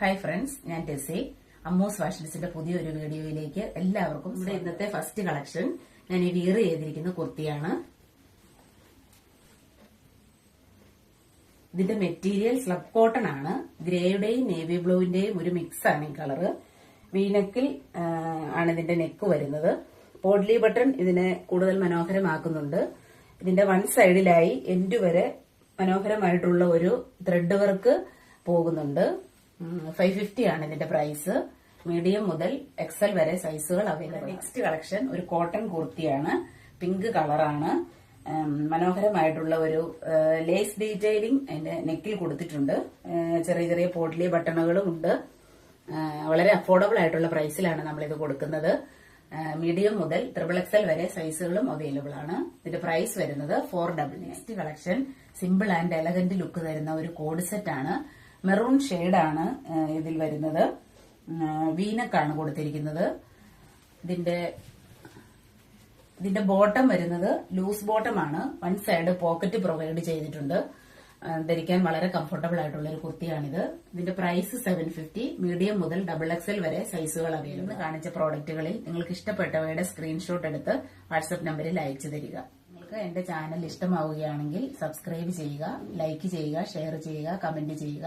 Hi friends ഞാൻ ടെസി. അമ്മൂസ് ഫാഷൻസിന്റെ പുതിയൊരു വീഡിയോയിലേക്ക് എല്ലാവർക്കും ഇവിടെ ഇന്നത്തെ ഫസ്റ്റ് കളക്ഷൻ ഞാൻ ഈ വിയർ ചെയ്തിരിക്കുന്ന കുർത്തിയാണ്. ഇതിന്റെ മെറ്റീരിയൽ സ്ലബ് കോട്ടൺ ആണ്. ഗ്രേയുടെയും നേവി ബ്ലൂവിന്റെയും ഒരു മിക്സ് ആണ് ഈ കളറ് വീനക്കിൽ ആണ് ഇതിന്റെ നെക്ക് വരുന്നത്. പോഡ്ലി ബട്ടൺ ഇതിനെ കൂടുതൽ മനോഹരമാക്കുന്നുണ്ട്. ഇതിന്റെ വൺ സൈഡിലായി എൻഡ് വരെ മനോഹരമായിട്ടുള്ള ഒരു ത്രെഡ് വർക്ക് പോകുന്നുണ്ട്. ഫൈവ് ഫിഫ്റ്റി ആണ് ഇതിന്റെ പ്രൈസ് മീഡിയം മുതൽ എക്സൽ വരെ സൈസുകൾ അവൈലബിൾ നെക്സ്റ്റ് കളക്ഷൻ ഒരു കോട്ടൺ കുർത്തിയാണ്. പിങ്ക് കളറാണ് മനോഹരമായിട്ടുള്ള ഒരു ലേസ് ഡീറ്റെയിലിംഗ് അതിന്റെ നെക്കിൽ കൊടുത്തിട്ടുണ്ട്. ചെറിയ ചെറിയ പോട്ടിലി ബട്ടണുകളും ഉണ്ട്. വളരെ അഫോർഡബിൾ ആയിട്ടുള്ള പ്രൈസിലാണ് നമ്മൾ ഇത് കൊടുക്കുന്നത് മീഡിയം മുതൽ ത്രിപിൾ എക്സൽ വരെ സൈസുകളും അവൈലബിൾ ആണ്. ഇതിന്റെ പ്രൈസ് വരുന്നത് four double next collection simple and elegant look തരുന്ന ഒരു കോഡ് സെറ്റ് ആണ്. മെറൂൺ ഷെയ്ഡാണ് ഇതിൽ വരുന്നത്. വീനക്കാണ് കൊടുത്തിരിക്കുന്നത്. ഇതിന്റെ ഇതിന്റെ ബോട്ടം വരുന്നത് ലൂസ് ബോട്ടം ആണ് വൺ സൈഡ് പോക്കറ്റ് പ്രൊവൈഡ് ചെയ്തിട്ടുണ്ട്. ധരിക്കാൻ വളരെ കംഫർട്ടബിൾ ആയിട്ടുള്ള ഒരു കുർത്തിയാണിത്. ഇതിന്റെ പ്രൈസ് സെവൻ ഫിഫ്റ്റി മീഡിയം മുതൽ ഡബിൾ എക്സൽ വരെ സൈസുകൾ അവൈലബിൾ കാണിച്ച പ്രോഡക്റ്റുകളിൽ നിങ്ങൾക്ക് ഇഷ്ടപ്പെട്ടവയുടെ സ്ക്രീൻഷോട്ട് എടുത്ത് വാട്സ്ആപ്പ് നമ്പറിൽ അയച്ചു തരിക. നിങ്ങൾക്ക് എന്റെ ചാനൽ ഇഷ്ടമാവുകയാണെങ്കിൽ സബ്സ്ക്രൈബ് ചെയ്യുക ലൈക്ക് ചെയ്യുക ഷെയർ ചെയ്യുക കമന്റ് ചെയ്യുക.